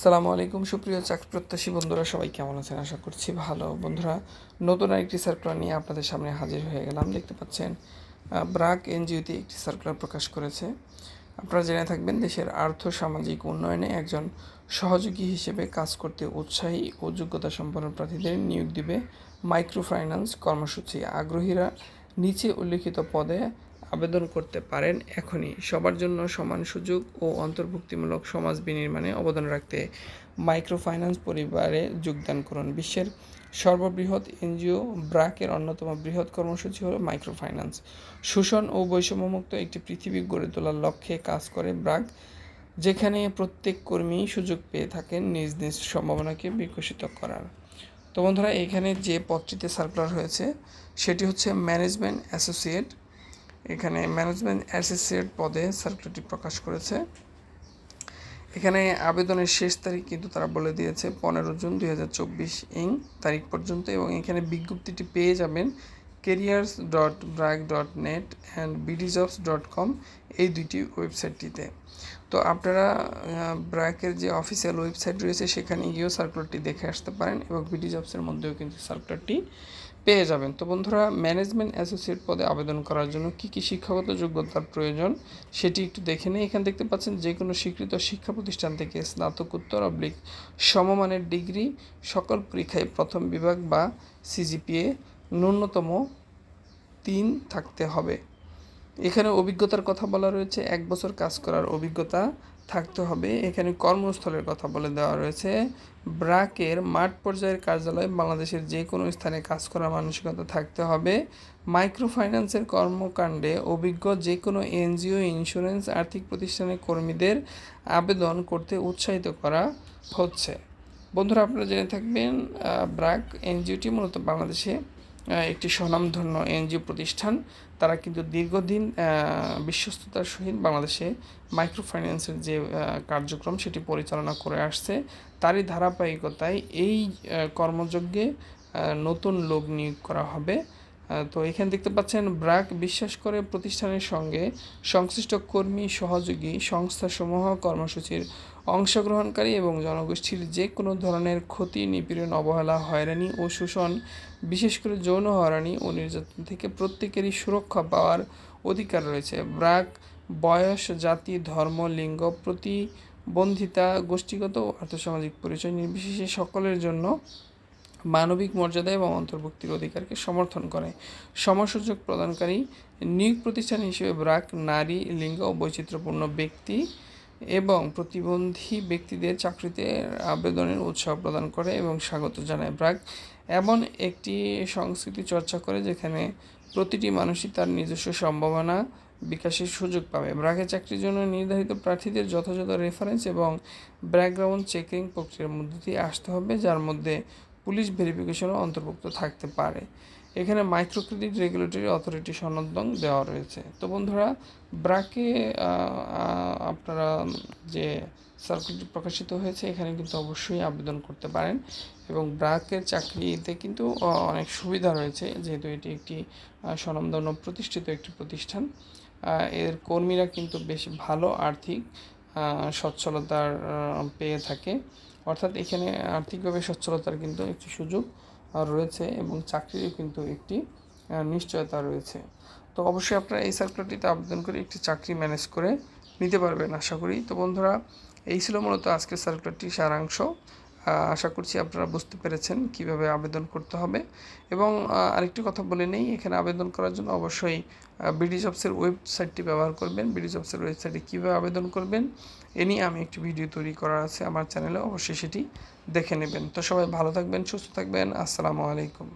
সালামু আলাইকুম, সুপ্রিয় চাকরি প্রত্যাশী বন্ধুরা, সবাই কেমন আছেন? আশা করছি ভালো। বন্ধুরা, নতুন আরেকটি সার্কুলার নিয়ে আপনাদের সামনে হাজির হয়ে গেলাম। দেখতে পাচ্ছেন ব্রাক এনজিওতে একটি সার্কুলার প্রকাশ করেছে। আপনারা জেনে থাকবেন, দেশের আর্থ সামাজিক উন্নয়নে একজন সহযোগী হিসেবে কাজ করতে উৎসাহী ও যোগ্যতা সম্পন্ন প্রার্থীদের নিয়োগ দিবে মাইক্রো ফাইন্যান্স কর্মসূচি। আগ্রহীরা নিচে উল্লেখিত পদে আবেদন করতে পারেন এখনই। সবার জন্য সমান সুযোগ ও অন্তর্ভুক্তিমূলক সমাজ বিনির্মাণে অবদান রাখতে মাইক্রো ফাইন্যান্স পরিবারে যোগদান করুন। বিশ্বের সর্ববৃহৎ এনজিও ব্রাকের অন্যতম বৃহৎ কর্মসূচি হলো মাইক্রো ফাইন্যান্স শোষণ ও বৈষম্যমুক্ত একটি পৃথিবী গড়ে তোলার লক্ষ্যে কাজ করে ব্রাক, যেখানে প্রত্যেক কর্মী সুযোগ পেয়ে থাকেন নিজ নিজ সম্ভাবনাকে বিকশিত করার। তো বন্ধুরা, এখানে যে পদটিতে সার্কুলার হয়েছে, সেটি হচ্ছে ম্যানেজমেন্ট অ্যাসোসিয়েট এখানে ম্যানেজমেন্ট অ্যাসোসিয়েট পদে সার্কুলারটি প্রকাশ করেছে। এখানে আবেদনের শেষ তারিখ কিন্তু তারা বলে দিয়েছে, পনেরো জুন দুই হাজার চব্বিশ ইং তারিখ পর্যন্ত এবং এখানে বিজ্ঞপ্তিটি পেয়ে যাবেন careers dot BRAC dot net and Bdjobs dot com এই দুইটি ওয়েবসাইটটিতে তো আপনারা ব্র্যাকের যে অফিসিয়াল ওয়েবসাইট রয়েছে সেখানে গিয়েও সার্কুলারটি দেখে আসতে পারেন এবং বিডি জবসের মধ্যেও কিন্তু সার্কুলারটি পেয়ে যাবেন। তো বন্ধুরা ম্যানেজমেন্ট অ্যাসোসিয়েট পদে আবেদন করার জন্য কি কি শিক্ষাগত যোগ্যতার প্রয়োজন সেটি একটু দেখে নিই। এখানে দেখতে পাচ্ছেন যে কোনো স্বীকৃত শিক্ষা প্রতিষ্ঠান থেকে স্নাতকোত্তর অবলিক সমমানের ডিগ্রি সকল পরীক্ষায় প্রথম বিভাগ বা সিজিপিএ ন্যূনতম তিন থাকতে হবে। এখানে অভিজ্ঞতার কথা বলা রয়েছে, এক বছর কাজ করার অভিজ্ঞতা থাকতে হবে। এখানে কর্মস্থলের কথা বলে দেওয়া রয়েছে। ব্রাকের মাঠ পর্যায়ের কার্যালয় বাংলাদেশের যে কোনো স্থানে কাজ করার মানসিকতা থাকতে হবে। মাইক্রো ফাইন্যান্সের কর্মকাণ্ডে অভিজ্ঞ যে কোনো এনজিও, ইন্স্যুরেন্স, আর্থিক প্রতিষ্ঠানের কর্মীদের আবেদন করতে উৎসাহিত করা হচ্ছে। বন্ধুরা, আপনারা জেনে থাকবেন ব্রাক এনজিওটি মূলত বাংলাদেশে একটি স্বনামধন্য এনজিও প্রতিষ্ঠান। তারা কিন্তু দীর্ঘদিন বিশ্বস্ততার সহিত বাংলাদেশে মাইক্রো ফাইন্যান্সের যে কার্যক্রম সেটি পরিচালনা করে আসছে। তারই ধারাবাহিকতায় এই কর্মযজ্ঞে নতুন লোক নিয়োগ করা হবে। তো এখানে দেখতে পাচ্ছেন, ব্রাক বিশ্বাস করে প্রতিষ্ঠানের সঙ্গে সংশ্লিষ্ট কর্মী, সহযোগী সংস্থাসমূহ, কর্মসূচির অংশগ্রহণকারী এবং জনগোষ্ঠীর যে কোনো ধরনের ক্ষতি, নিপীড়ন, অবহেলা, হয়রানি ও শোষণ, বিশেষ করে যৌন হয়রানি ও নির্যাতন থেকে প্রত্যেকেরই সুরক্ষা পাওয়ার অধিকার রয়েছে। ব্রাক বয়স, জাতি, ধর্ম, লিঙ্গ, প্রতিবন্ধিতা, গোষ্ঠীগত ও আর্থসামাজিক পরিচয় নির্বিশেষে সকলের জন্য মানবিক মর্যাদা এবং অন্তর্ভুক্তির অধিকারকে সমর্থন করে। সমসুযোগ প্রদানকারী নিয়োগ প্রতিষ্ঠান হিসেবে ব্রাক নারী লিঙ্গ ও বৈচিত্র্যপূর্ণ ব্যক্তি এবং প্রতিবন্ধী ব্যক্তিদের চাকরিতে আবেদনের উৎসাহ প্রদান করে এবং স্বাগত জানায় ব্রাক। এমন একটি সংস্কৃতি চর্চা করে যেখানে প্রতিটি মানুষই তার নিজস্ব সম্ভাবনা বিকাশের সুযোগ পাবে। ব্র্যাকে চাকরির জন্য নির্ধারিত প্রার্থীদের যথাযথ রেফারেন্স এবং ব্যাকগ্রাউন্ড চেকিং প্রক্রিয়ার মধ্যে দিয়ে আসতে হবে, যার মধ্যে পুলিশ ভেরিফিকেশনও অন্তর্ভুক্ত থাকতে পারে। এখানে মাইক্রো ক্রেডিট রেগুলেটরি অথরিটি সনদং দেওয়া রয়েছে। তো বন্ধুরা ব্রাকে আপনারা যে সার্কুলারটি প্রকাশিত হয়েছে, এখানে কিন্তু অবশ্যই আবেদন করতে পারেন এবং ব্রাকের চাকরিতে কিন্তু অনেক সুবিধা রয়েছে। যেহেতু এটি একটি স্বনামধন্য প্রতিষ্ঠিত একটি প্রতিষ্ঠান এর কর্মীরা কিন্তু বেশ ভালো আর্থিক সচ্ছলতার পেয়ে থাকে। অর্থাৎ এখানে আর্থিকভাবে সচ্ছলতার কিন্তু একটি সুযোগ রয়েছে এবং চাকরিরও কিন্তু একটি নিশ্চয়তা রয়েছে। তো অবশ্যই আপনারা এই সার্কুলারটিতে আবেদন করে একটি চাকরি ম্যানেজ করে নিতে পারবেন, আশা করি। তো বন্ধুরা, এই ছিল মূলত আজকের সার্কুলারটির সারাংশ। আশা করছি আপনারা বুঝতে পেরেছেন কীভাবে আবেদন করতে হবে। এবং আরেকটি কথা বলে নেই, এখানে আবেদন করার জন্য অবশ্যই বিডি জবসের ওয়েবসাইটটি ব্যবহার করবেন। বিডি জবসের ওয়েবসাইটে কীভাবে আবেদন করবেন, এ নিয়ে আমি একটি ভিডিও তৈরি করা আছে আমার চ্যানেলে অবশ্যই সেটি দেখে নেবেন। তো সবাই ভালো থাকবেন, সুস্থ থাকবেন, আসসালামু আলাইকুম।